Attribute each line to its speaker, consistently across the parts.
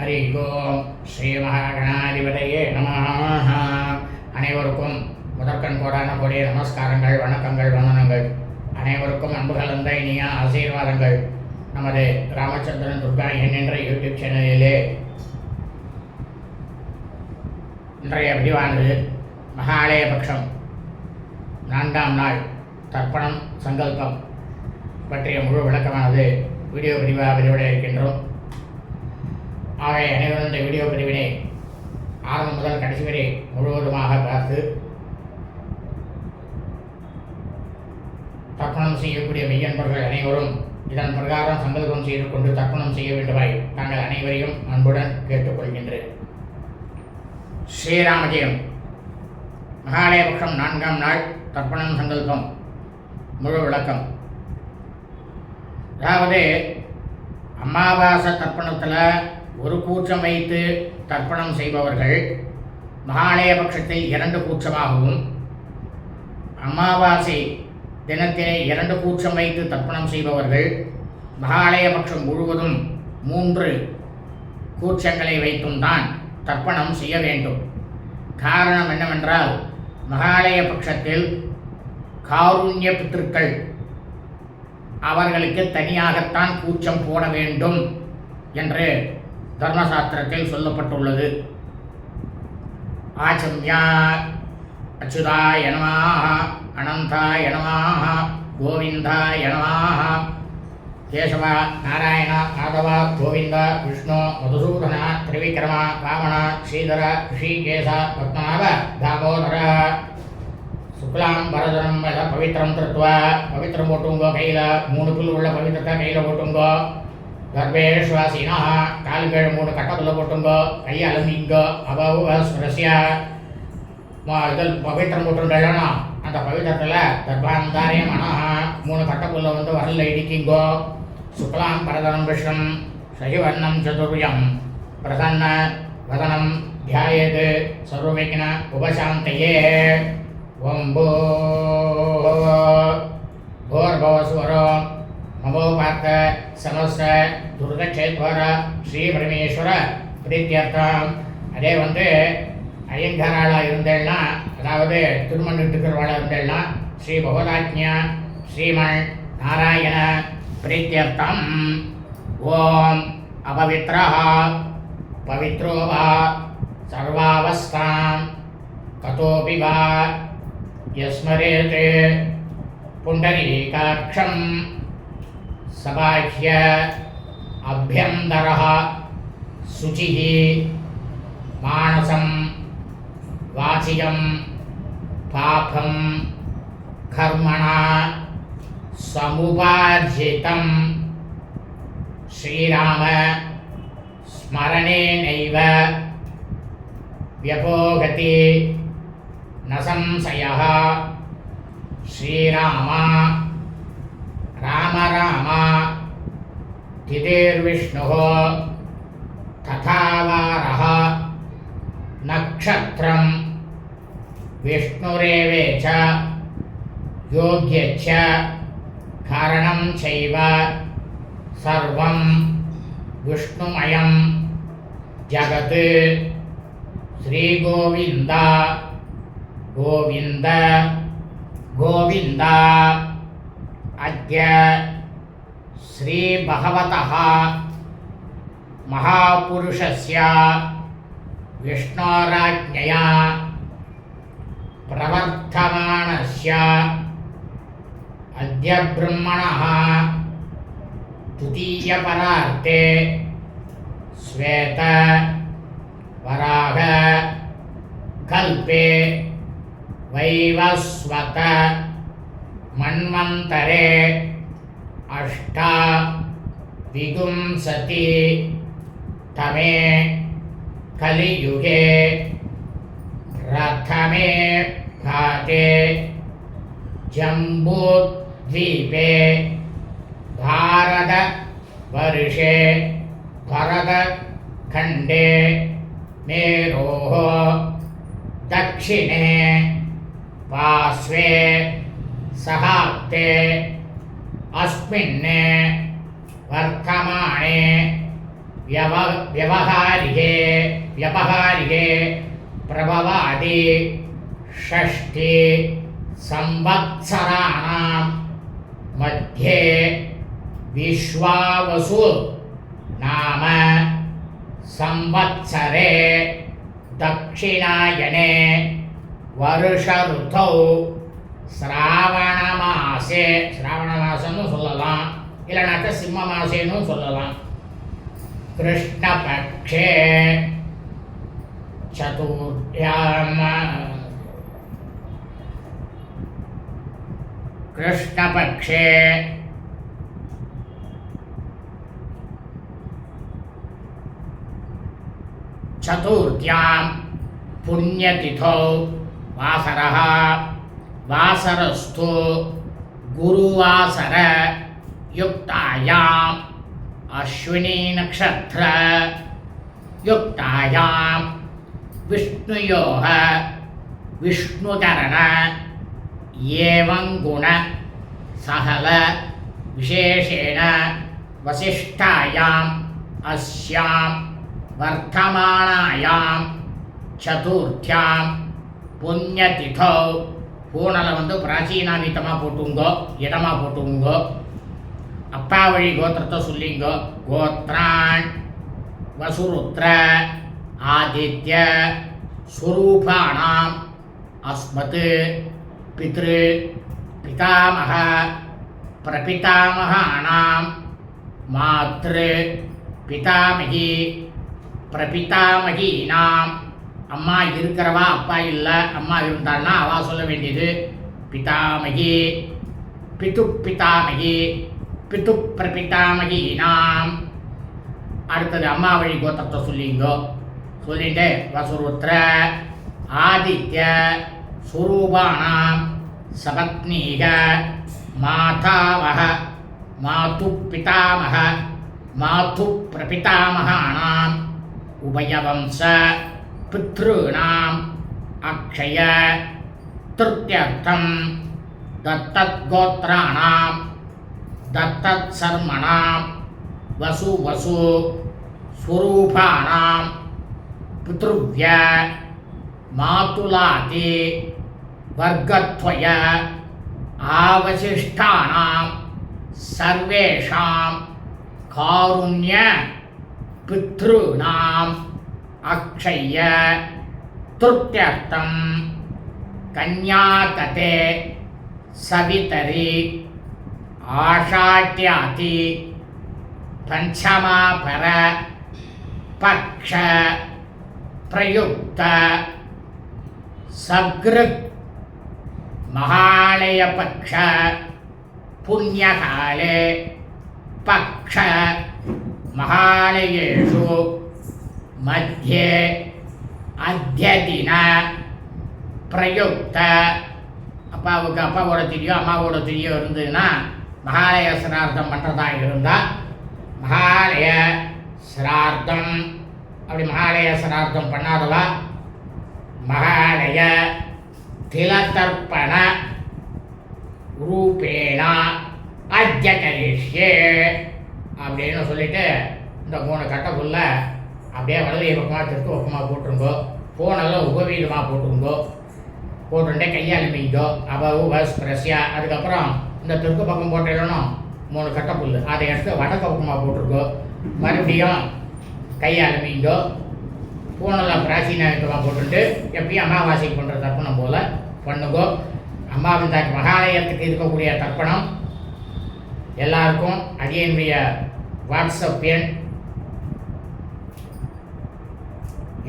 Speaker 1: ஹரி ஓம் ஸ்ரீ மகாகணாதிபதியே நம அனைவருக்கும் முதற்கண் கோடான கோடிய நமஸ்காரங்கள் வணக்கங்கள் வந்தனங்கள். அனைவருக்கும் அன்பு கலந்த இனிய ஆசீர்வாதங்கள். நமது ராமச்சந்திரன் துர்கா என் யூடியூப் சேனலிலே இன்றைய பதிவானது மகாலய பட்சம் நான்காம் நாள் தர்ப்பணம் சங்கல்பம் பற்றிய முழு விளக்கமானது வீடியோ பதிவாக பதிவிட இருக்கின்றோம். ஆகவே அனைவரும் இந்த வீடியோ பிரிவினை ஆரம்பம் முதல் கடைசி வரை முழுவதுமாக பார்த்து தர்ப்பணம் செய்யக்கூடிய மெய்யன்பர்கள் அனைவரும் இதன் பிரகாரம் சங்கல்பம் செய்து கொண்டு தர்ப்பணம் செய்ய வேண்டுமாய் தாங்கள் அனைவரையும் அன்புடன் கேட்டுக்கொள்கின்றேன். ஸ்ரீராமஜெயம். மகாலயபக்ஷம் நான்காம் நாள் தர்ப்பணம் சங்கல்பம். முழு விளக்கம். அதாவது அமாவாசை தர்ப்பணத்தில் ஒரு கூச்சம் வைத்து தர்ப்பணம் செய்பவர்கள் மகாலய பட்சத்தில் இரண்டு கூச்சமாகவும் அமாவாசை தினத்திலே இரண்டு கூச்சம் வைத்து தர்ப்பணம் செய்பவர்கள் மகாலய பட்சம் முழுவதும் மூன்று கூச்சங்களை வைத்தும் தான் தர்ப்பணம் செய்ய வேண்டும். காரணம் என்னவென்றால் மகாலய பட்சத்தில் காருண்ய பித்திருக்கள் அவர்களுக்கு தனியாகத்தான் கூச்சம் போட வேண்டும் என்று தர்மசாஸ்திரத்தில் சொல்லப்பட்டுள்ளது. ஆச்சம்யா அச்சுதாய நமாக அனந்தாய நமாக கோவிந்தாய நமாக கேசவா நாராயண மாதவா கோவிந்தா விஷ்ணு மதுசூதனா திரிவிக்ரமா வாமன ஸ்ரீதர ஷீகேச பத்மநாப தாமோதர. சுக்லாம் பரதனம் எல்லாம் பவித்திரம் திருத்துவா. பவித்திரம் போட்டுங்கோ கையில் மூணு புல் உள்ள பவித்திரத்தை கையில் போட்டுங்கோ. கர்ப்பேஷ்வாசினா காலு கீழே மூணு கட்டத்தில் போட்டுங்கோ கையை அலம்பிங்கோ அபாவு சுரஸ்யா இதில் பவித்திரம் போட்டுருந்தா அந்த பவித்திரத்தில் தர்பாந்தாரே மனஹா. மூணு கட்டக்குள்ளே வந்து வரலில் இடிக்கிங்கோ. சுக்லாம் பரதனம் விஷம் சகிவர்ணம் சதுர்யம். பிரசன்ன வதனம் தியாயது சர்வவிக்ன உபசாந்தையே. ஓம்போ. கோர்பவசுவரோ மமோ பார்த்த ಸಮಸ್ತ ದುರ್ಗಕ್ಷೇತ್ರ ஸ்ரீ பரமேஸ்வர பிரீத்தியர்த்தம் அதே வந்து ஐயங்காராளாக இருந்தேன்னா அதாவது திருமண்ணிட்டுக்கிறவாளாக இருந்தேன்னா ஸ்ரீ பகவதாஜ்யா ஸ்ரீமன் நாராயண பிரீத்தியர்த்தம் ஓம் அபவித்ரா பவித்ரோ வா சர்வாவஸ்தாம். ததோபி வா யஸ்மரேத் புண்டரீகாட்சம். सबाह्य अभ्यन्तरः शुचिः मानसं वाचिकं पापं कर्मणा समुपार्जितं। श्रीराम स्मरणेनैव व्यपोगति न संशयः। श्रीराम राम राम तिथिर्विष्णुः तथा वारः नक्षत्रं विष्णुरेवे च योग्यच्च कारणं चैव सर्वं विष्णुमयं जगत् श्रीगोविन्द गोविन्द गोविन्द अद्य श्रीभगवतः महापुरुषस्य विष्णोराज्ञया प्रवर्धमानस्य अद्य ब्रह्मणः तृतीयपरार्थे श्वेत वराह कल्पे वैवस्वत मन्वन्तरे अष्टा विगुंसति तमे कलियुगे प्रथमे भागे जम्बूद्वीपे भारतवर्षे भरतखण्डे मेरोः दक्षिणे पार्श्वे सहाब्दे अस्मिन् वर्तमाने व्यव व्यवहारिके व्यवहारिके प्रभवादि प्रभवादिषष्टि संवत्सराणां मध्ये विश्वावसु नाम संवत्सरे दक्षिणायने वर्षऋतौ சிராவண மாசே சிராவண மாசம்னு சொல்லலாம் இல்லைனாக்கா சிம்ம மாசேன்னு சொல்லலாம் கிருஷ்ணபக்ஷே சதுர்யாம कृष्णपक्षे चतुर्थ्यां पुण्यतिथौ वासरः वासरस्थो गुरुवासर युक्तायाम् अश्विनीनक्षत्र अश्विनीनक्षत्रयुक्तायां विष्णुयोः विष्णुकरण एवं गुण सहल विशेषेण वसिष्ठायाम् अस्यां वर्धमानायां चतुर्थ्यां पुण्यतिथौ பூனலை வந்து பிராச்சீனாமித்தமாக போட்டுங்கோ இடமா போட்டுங்கோ. அப்பா வழி கோத்திரத்தை சொல்லிங்கோ. கோத்ரான் வசுருத்ர ஆதித்ய சுரூபாணாம் அஸ்மத் பித்ரு பிதாமக பிரபிதாமகானாம் மாத்ரு பிதாமகி பிரபிதாமகீனாம் அம்மா இருக்கிறவா அப்பா இல்லை அம்மா இருந்தான்னா அவா சொல்ல வேண்டியது. பிதாமகி பித்து பிதாமகி பிது பிரபிதாமகீனாம் அடுத்தது அம்மா வழி கோத்திரத்தை சொல்லிங்கோ. சொல்லிட்டு வசுருத்ர ஆதித்ய சுரூபானாம் சபத்னீக மாதாவக மாது பிதாமக மாது பிரபிதாமகானாம் உபயவம்ச பித்ருணாம் அக்ஷய திருத்தியர்த்தம் தத்தத்கோத்திராணாம் தத்தத் சர்மணாம் வசு வசு ஸ்வரூபாணாம் பித்ருவ்ய மாதுலாதி வர்க்கத்வய आवशिष्टानां सर्वेषां कारुण्य पितॄणाम् अक्षय्य तृप्त्यर्थं कन्यातते सवितरि आषाढ्याति पञ्चमापर पक्ष प्रयुक्त सगृक् महालयपक्ष पुण्यकाले पक्ष महालयेषु मध्ये அத்தியதின பிரயுக்த அப்பாவுக்கு அப்பாவோட திரியோ அம்மாவோட திரியோ இருந்ததுன்னா மகாலய சிரார்த்தம் பண்ணுறதா இருந்தால் மகாலய சிரார்த்தம் அப்படி மகாலய சிரார்த்தம் பண்ணாதவா மகாலய திலதர்ப்பண ரூபேண அத்தியகரிஷ்யே அப்படின்னு சொல்லிட்டு இந்த மூணு கட்டைக்குள்ள அப்படியே வலது பக்கமாக தெற்கு பக்கமாக போட்டிருந்தோ ஃபோனெல்லாம் உபவீதமாக போட்டிருந்தோ போட்டுட்டே கையால் மீங்கோ அபவு பஸ் ரஷ்யா. அதுக்கப்புறம் இந்த தெற்கு பக்கம் போட்டேன்னா மூணு கட்டைப்புல் அதை எடுத்து வடக்கு பக்கமாக போட்டிருக்கோ மறுபடியும் கையால் மீங்கோ பூனெல்லாம் பிராச்சீனமாக போட்டுட்டு எப்படியும் அமாவாசைக்கு பண்ணுற தர்ப்பணம் போல் பண்ணுங்கோ. அம்மாவின் தாக்கு மகாலயத்துக்கு இருக்கக்கூடிய தர்ப்பணம். எல்லாருக்கும் அடியனுடைய வாட்ஸ்அப் எண்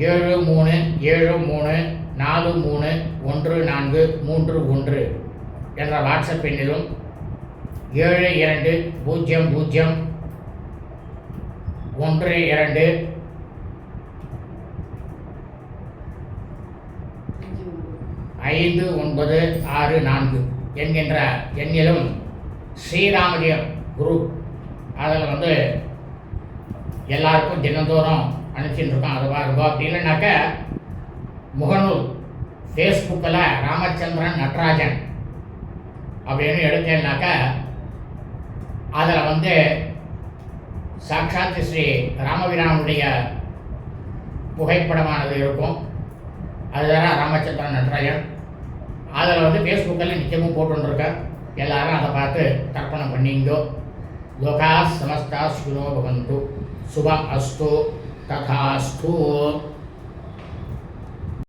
Speaker 1: ஏழு மூணு ஏழு மூணு நாலு மூணு ஒன்று நான்கு மூன்று ஒன்று என்ற வாட்ஸ்அப் எண்ணிலும் ஏழு இரண்டு பூஜ்ஜியம் பூஜ்ஜியம் ஒன்று இரண்டு ஐந்து ஒன்பது ஆறு நான்கு என்கின்ற எண்ணிலும் ஸ்ரீராமஜயம் குரூப் அதில் வந்து எல்லாருக்கும் தினந்தோறும் அனுப்பிச்சுட்டு இருக்கோம் அது இருக்கும் அப்படி இல்லைனாக்க முகநூல் ஃபேஸ்புக்கில் ராமச்சந்திரன் நட்ராஜன் அப்படின்னு எடுத்தேன்னாக்க அதில் வந்து சாட்சாத் ஸ்ரீ ராமபிரானுடைய புகைப்படமானது இருக்கும். அதுதான் ராமச்சந்திரன் நட்ராஜன். அதில் வந்து ஃபேஸ்புக்கில் நிச்சயமும் போட்டுருக்கேன் எல்லாரும் அதை பார்த்து தர்ப்பணம் பண்ணிங்கோ. லோகா சமஸ்தா சுனோ பகந்து சுபம் அஸ்து. तथास्तु